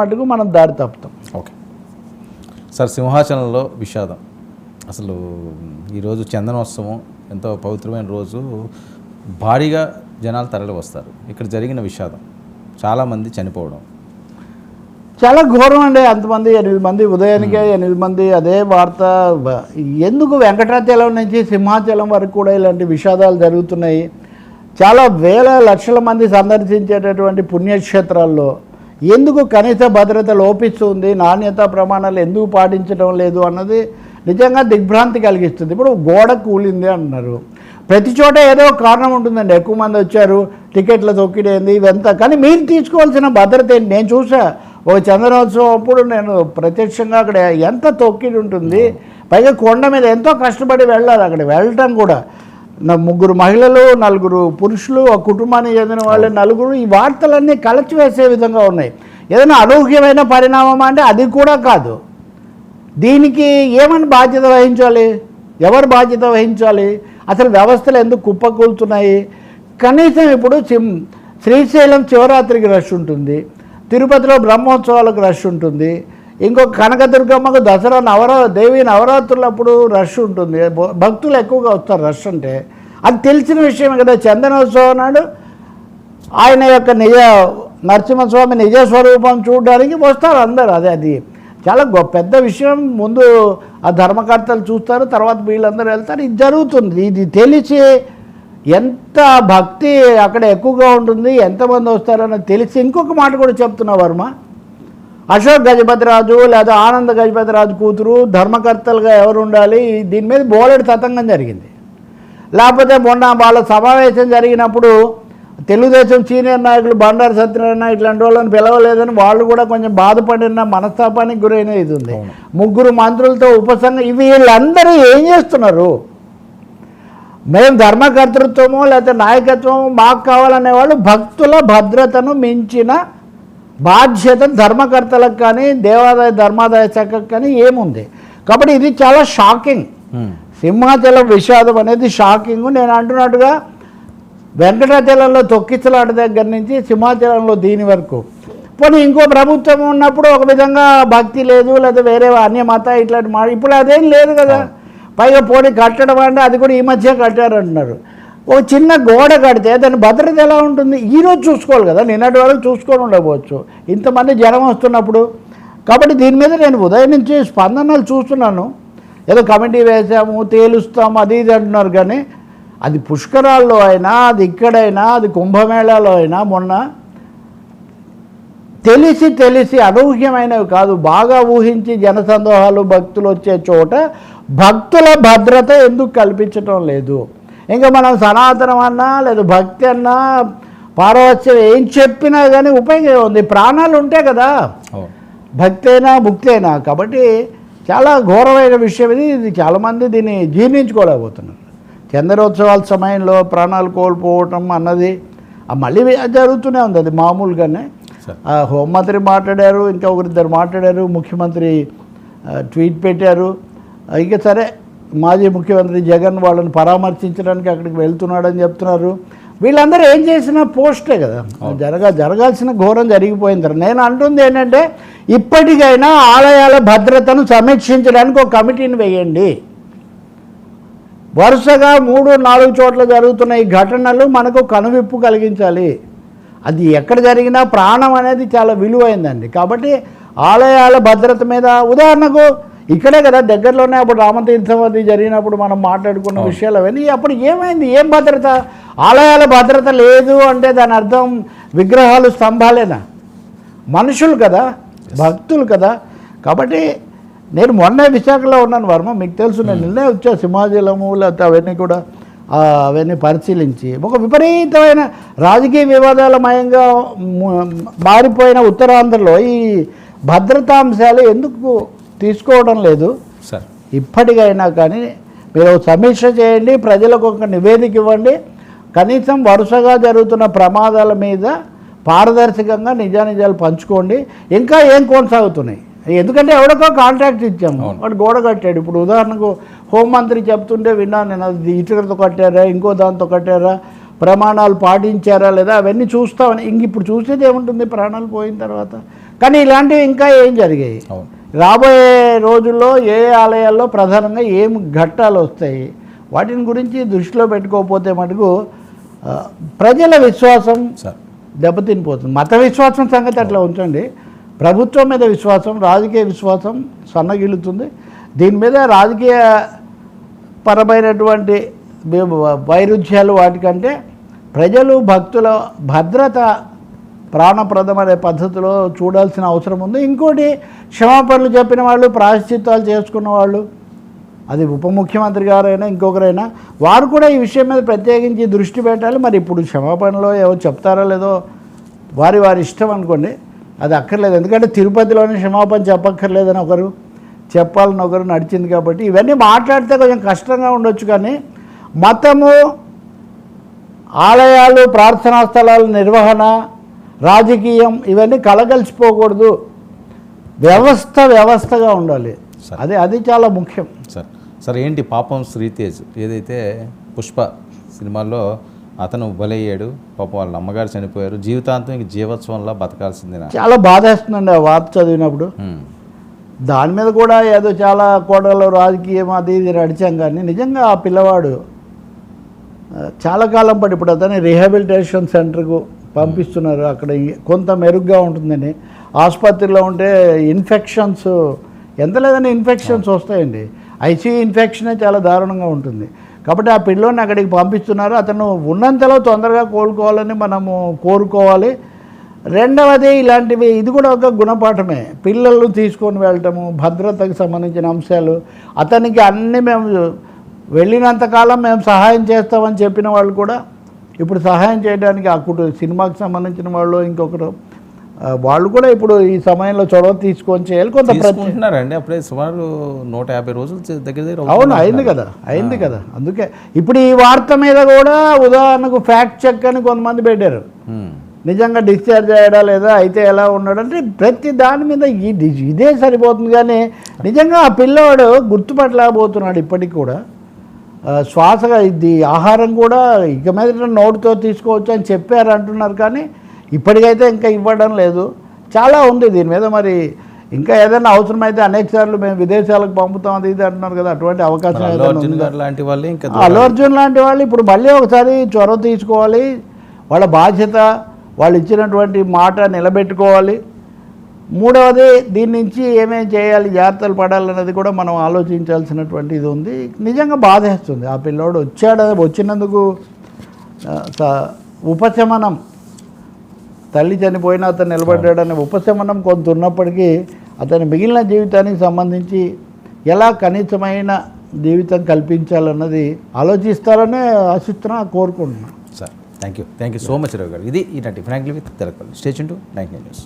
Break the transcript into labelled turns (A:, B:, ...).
A: మటుకు మనం దారి తప్పుతాం.
B: ఓకే. సార్ సింహాచలంలో విషాదం. అసలు ఈరోజు చందనోత్సవం ఎంతో పవిత్రమైన రోజు. భారీగా జనాలు తరలి వస్తారు ఇక్కడ జరిగిన విషాదం. చాలామంది చనిపోవడం.
A: చాలా ఘోరం అండి. అంతమంది ఎనిమిది మంది ఉదయానికే ఎనిమిది మంది అదే వార్త. ఎందుకు వెంకటాచలం నుంచి సింహాచలం వరకు కూడా ఇలాంటి విషాదాలు జరుగుతున్నాయి? చాలా వేల లక్షల మంది సందర్శించేటటువంటి పుణ్యక్షేత్రాల్లో ఎందుకు కనీస భద్రత లోపిస్తుంది నాణ్యత ప్రమాణాలు ఎందుకు పాటించడం లేదు అన్నది నిజంగా దిగ్భ్రాంతి కలిగిస్తుంది. ఇప్పుడు గోడ కూలింది అంటున్నారు ప్రతి చోట ఏదో కారణం ఉంటుందండి. ఎక్కువ మంది వచ్చారు టికెట్ల తొక్కిడేంది ఇవంతా. కానీ మీరు తీసుకోవాల్సిన భద్రత ఏంటి? నేను చూసా ఒక చంద్రోత్సవం అప్పుడు నేను ప్రత్యక్షంగా అక్కడ ఎంత తొక్కిడి ఉంటుంది పైగా కొండ మీద ఎంతో కష్టపడి వెళ్ళాలి అక్కడ వెళ్ళటం కూడా. ముగ్గురు మహిళలు నలుగురు పురుషులు ఒక కుటుంబానికి చెందిన వాళ్ళు నలుగురు ఈ వార్తలన్నీ కలచివేసే విధంగా ఉన్నాయి. ఏదైనా అనూహ్యమైన పరిణామం అంటే అది కూడా కాదు. దీనికి ఏమని బాధ్యత వహించాలి? ఎవరు బాధ్యత వహించాలి? అసలు వ్యవస్థలు ఎందుకు కుప్పకూలుతున్నాయి? కనీసం ఇప్పుడు శ్రీశైలం శివరాత్రికి రష్ ఉంటుంది. తిరుపతిలో బ్రహ్మోత్సవాలకు రష్ ఉంటుంది. ఇంకొక కనకదుర్గమ్మకు దసరా నవరా దేవి నవరాత్రులప్పుడు రష్ ఉంటుంది. భక్తులు ఎక్కువగా వస్తారు రష్ అంటే. అది తెలిసిన విషయమే కదా చందనోత్సవం నాడు ఆయన యొక్క నిజ నరసింహస్వామి నిజ స్వరూపం చూడడానికి వస్తారు అందరు. అదే అది చాలా గొప్ప పెద్ద విషయం. ముందు ఆ ధర్మకర్తలు చూస్తారు తర్వాత వీళ్ళందరూ వెళ్తారు. ఇది జరుగుతుంది. ఇది తెలిసి ఎంత భక్తి అక్కడ ఎక్కువగా ఉంటుంది ఎంతమంది వస్తారని తెలిసి ఇంకొక మాట కూడా చెప్తున్నా వర్మ. అశోక్ గజపతిరాజు లేదా ఆనంద గజపతిరాజు కూతురు ధర్మకర్తలుగా ఎవరు ఉండాలి? దీని మీద బోలెడు తతంగం జరిగింది. లేకపోతే మొన్న వాళ్ళ సమావేశం జరిగినప్పుడు తెలుగుదేశం సీనియర్ నాయకులు బండారు సత్యనారాయణ ఇట్లాంటి వాళ్ళని పిలవలేదని వాళ్ళు కూడా కొంచెం బాధపడిన మనస్తాపానికి గురైన ఇది ఉంది. ముగ్గురు మంత్రులతో ఉపసంఘం ఇవి వీళ్ళందరూ ఏం చేస్తున్నారు? మేము ధర్మకర్తృత్వమో లేకపోతే నాయకత్వమో మాకు కావాలనే వాళ్ళు భక్తుల భద్రతను మించిన బాధ్యత ధర్మకర్తలకు కానీ దేవాదాయ ధర్మాదాయ శాఖకు కానీ ఏముంది? కాబట్టి ఇది చాలా షాకింగ్
B: హ్మ్.
A: సింహాచలం విషాదం అనేది షాకింగ్ నేను అంటున్నట్టుగా వెంకటాచలంలో తొక్కిసలాట దగ్గర నుంచి సింహాచలంలో దీని వరకు. పోనీ ఇంకో ప్రభుత్వం ఉన్నప్పుడు ఒక విధంగా భక్తి లేదు లేదా వేరే అన్య మత ఇట్లాంటి మా ఇప్పుడు అదేం లేదు కదా. పైగా పోనీ కట్టడం అంటే అది కూడా ఈ మధ్య కట్టారంటున్నారు. ఓ చిన్న గోడ కడితే దాని భద్రత ఎలా ఉంటుంది? ఈరోజు చూసుకోవాలి కదా. నిన్నటి వరకు చూసుకొని ఉండకపోవచ్చు ఇంతమంది జనం వస్తున్నప్పుడు. కాబట్టి దీని మీద నేను ఉదయం నుంచి స్పందనలు చూస్తున్నాను. ఏదో కమిటీ వేసాము తేలుస్తాము అది ఇది అంటున్నారు. కానీ అది పుష్కరాల్లో అయినా అది ఇక్కడైనా అది కుంభమేళాలో అయినా మొన్న తెలిసి తెలిసి అనూహ్యమైనవి కాదు. బాగా ఊహించి జనసందోహాలు భక్తులు వచ్చే చోట భక్తుల భద్రత ఎందుకు కల్పించటం లేదు? ఇంకా మనం సనాతనం అన్నా లేదు భక్తి అన్నా పారవత్యం ఏం చెప్పినా కానీ ఉపయోగం ఉంది? ప్రాణాలు ఉంటే కదా. భక్తి అయినా ముక్తి అయినా. కాబట్టి చాలా ఘోరమైన విషయం ఇది. ఇది చాలామంది దీన్ని జీర్ణించుకోలేకపోతున్నారు. చంద్రోత్సవాల సమయంలో ప్రాణాలు కోల్పోవటం అన్నది మళ్ళీ జరుగుతూనే ఉంది. అది మామూలుగానే. హోంమంత్రి మాట్లాడారు ఇంకా ఒకరిద్దరు మాట్లాడారు ముఖ్యమంత్రి ట్వీట్ పెట్టారు. ఇక సరే మాజీ ముఖ్యమంత్రి జగన్ వాళ్ళని పరామర్శించడానికి అక్కడికి వెళ్తున్నాడని చెప్తున్నారు. వీళ్ళందరూ ఏం చేసినా పోస్టే కదా. జరగా జరగాల్సిన ఘోరం జరిగిపోయిన తర్వాత నేను అంటుంది ఏంటంటే ఇప్పటికైనా ఆలయాల భద్రతను సమీక్షించడానికి ఒక కమిటీని వేయండి. వరుసగా మూడు నాలుగు చోట్ల జరుగుతున్న ఈ ఘటనలు మనకు కనువిప్పు కలిగించాలి. అది ఎక్కడ జరిగినా ప్రాణం అనేది చాలా విలువైందండి. కాబట్టి ఆలయాల భద్రత మీద ఉదాహరణకు ఇక్కడే కదా దగ్గరలోనే అప్పుడు రామతీర్థం అది జరిగినప్పుడు మనం మాట్లాడుకున్న విషయాలు అవన్నీ. అప్పుడు ఏమైంది? ఏం భద్రత? ఆలయాల భద్రత లేదు అంటే దాని అర్థం విగ్రహాలు స్తంభాలేనా? మనుషులు కదా భక్తులు కదా. కాబట్టి నేను మొన్న విశాఖలో ఉన్నాను వర్మ. మీకు తెలుసు నేను నిన్నే వచ్చా సింహాచలము లేకపోతే అవన్నీ కూడా అవన్నీ పరిశీలించి. ఒక విపరీతమైన రాజకీయ వివాదాలమయంగా మారిపోయిన ఉత్తరాంధ్రలో ఈ భద్రతా అంశాలు ఎందుకు తీసుకోవడం లేదు.
B: సార్.
A: ఇప్పటికైనా కానీ మీరు సమీక్ష చేయండి ప్రజలకు ఒక నివేదిక ఇవ్వండి. కనీసం వరుసగా జరుగుతున్న ప్రమాదాల మీద పారదర్శకంగా నిజానిజాలు పంచుకోండి. ఇంకా ఏం కొనసాగుతున్నాయి? ఎందుకంటే ఎవరికో కాంట్రాక్ట్ ఇచ్చాము. వాడు గోడ కట్టాడు. ఇప్పుడు ఉదాహరణకు హోంమంత్రి చెప్తుంటే విన్నాను నేను అది ఇటుకలతో కట్టారా ఇంకో దాంతో కట్టారా ప్రమాణాలు పాటించారా లేదా అవన్నీ చూస్తామని. ఇంక ఇప్పుడు చూసేది ఏముంటుంది? ప్రాణాలు పోయిన తర్వాత. కానీ ఇలాంటివి ఇంకా ఏం జరిగాయి?
B: అవును.
A: రాబోయే రోజుల్లో ఏ ఆలయాల్లో ప్రధానంగా ఏం ఘట్టాలు వస్తాయి? వాటిని గురించి దృష్టిలో పెట్టుకోకపోతే మటుకు ప్రజల విశ్వాసం దెబ్బతినిపోతుంది. మత విశ్వాసం సంగతి అట్లా ఉంచండి. ప్రభుత్వం మీద విశ్వాసం రాజకీయ విశ్వాసం సన్నగిలుతుంది దీని మీద రాజకీయ పరమైనటువంటి వైరుధ్యాలు వాటికంటే ప్రజలు భక్తుల భద్రత ప్రాణప్రదమనే పద్ధతిలో చూడాల్సిన అవసరం ఉంది. ఇంకోటి క్షమాపణలు చెప్పిన వాళ్ళు ప్రాయశ్చిత్తాలు చేసుకున్న వాళ్ళు అది ఉప ముఖ్యమంత్రి గారైనా ఇంకొకరైనా వారు కూడా ఈ విషయం మీద ప్రత్యేకించి దృష్టి పెట్టాలి. మరి ఇప్పుడు క్షమాపణలో ఏవో చెప్తారో లేదో వారి వారి ఇష్టం అనుకోండి అది అక్కర్లేదు. ఎందుకంటే తిరుపతిలోనే క్షమాపణ చెప్పక్కర్లేదని ఒకరు చెప్పాలని ఒకరు నడిచింది కాబట్టి ఇవన్నీ మాట్లాడితే కొంచెం కష్టంగా ఉండొచ్చు కానీ మతము ఆలయాలు ప్రార్థనా స్థలాల నిర్వహణ రాజకీయం ఇవన్నీ కలగలిసిపోకూడదు. వ్యవస్థ వ్యవస్థగా ఉండాలి. అది అది చాలా ముఖ్యం.
B: సార్ సార్ ఏంటి పాపం శ్రీతేజ్? ఏదైతే పుష్ప సినిమాల్లో అతను బలయ్యాడు పాపం వాళ్ళ అమ్మగారు చనిపోయారు జీవితాంతం ఇంక జీవోత్సవంలా బతకాల్సిందేనా?
A: చాలా బాధేస్తుందండి ఆ వార్త చదివినప్పుడు. దాని మీద కూడా ఏదో చాలా కోడలు రాజకీయం అది ఇది నడిచాం కానీ నిజంగా ఆ పిల్లవాడు చాలా కాలం పాటు ఇప్పుడు అతని రీహాబిలిటేషన్ సెంటర్కు పంపిస్తున్నారు. అక్కడ కొంత మెరుగ్గా ఉంటుందని ఆసుపత్రిలో ఉంటే ఇన్ఫెక్షన్స్ ఎంత లేదని ఇన్ఫెక్షన్స్ వస్తాయండి. ఐసీయూ ఇన్ఫెక్షనే చాలా దారుణంగా ఉంటుంది. కాబట్టి ఆ పిల్లోని అక్కడికి పంపిస్తున్నారు. అతను ఉన్నంతలో తొందరగా కోలుకోవాలని మనము కోరుకోవాలి. రెండవది ఇలాంటివి ఇది కూడా ఒక గుణపాఠమే. పిల్లలు తీసుకొని వెళ్ళటము భద్రతకు సంబంధించిన అంశాలు. అతనికి అన్ని మేము వెళ్ళినంత కాలం మేము సహాయం చేస్తామని చెప్పిన వాళ్ళు కూడా ఇప్పుడు సహాయం చేయడానికి ఆ కుటుంబ సినిమాకి సంబంధించిన వాళ్ళు ఇంకొకరు వాళ్ళు కూడా ఇప్పుడు ఈ సమయంలో చొరవ తీసుకొని చేయాలి కొంత ప్రత్యేక
B: తీసుకుంటున్నారండి. అప్పుడే సుమారు నూట యాభై రోజులు దగ్గర దగ్గర
A: అవును అయింది కదా అయింది కదా. అందుకే ఇప్పుడు ఈ వార్త మీద కూడా ఉదాహరణకు ఫ్యాక్ట్ చెక్ అని కొంతమంది పెట్టారు. నిజంగా డిశ్చార్జ్ అయ్యాడా లేదా అయితే ఎలా ఉన్నాడంటే ప్రతి దాని మీద ఇది ఇదే సరిపోతుంది కానీ నిజంగా ఆ పిల్లవాడు గుర్తుపట్టలేకపోతున్నాడు ఇప్పటికి కూడా. శ్వాసగా ఇది ఆహారం కూడా ఇక మీద నోటితో తీసుకోవచ్చు అని చెప్పారు అంటున్నారు కానీ ఇప్పటికైతే ఇంకా ఇవ్వడం లేదు. చాలా ఉంది దీని మీద మరి. ఇంకా ఏదైనా అవసరమైతే అనేక సార్లు మేము విదేశాలకు పంపుతాం అది ఇది అంటున్నారు కదా అటువంటి అవకాశం
B: లాంటి వాళ్ళే ఇంకా
A: అల్లు అర్జున్ లాంటి వాళ్ళు ఇప్పుడు మళ్ళీ ఒకసారి చొరవ తీసుకోవాలి. వాళ్ళ బాధ్యత వాళ్ళు ఇచ్చినటువంటి మాట నిలబెట్టుకోవాలి. మూడవది దీని నుంచి ఏమేం చేయాలి జాగ్రత్తలు పడాలన్నది కూడా మనం ఆలోచించాల్సినటువంటి ఇది ఉంది. నిజంగా బాధేస్తుంది ఆ పిల్లోడు వచ్చాడు వచ్చినందుకు ఉపశమనం. తల్లి చనిపోయినా అతను నిలబడ్డాడనే ఉపశమనం కొంత ఉన్నప్పటికీ అతని మిగిలిన జీవితానికి సంబంధించి ఎలా కనీసమైన జీవితం కల్పించాలన్నది ఆలోచిస్తారనే ఆశిస్తున్నా కోరుకుంటున్నాను
B: sir thank you thank you so much Ravi garu. ఇది ఈనాటి ఫ్రాంక్లీ విత్ తెలకల్ స్టేషన్ టు నైన్ న్యూస్.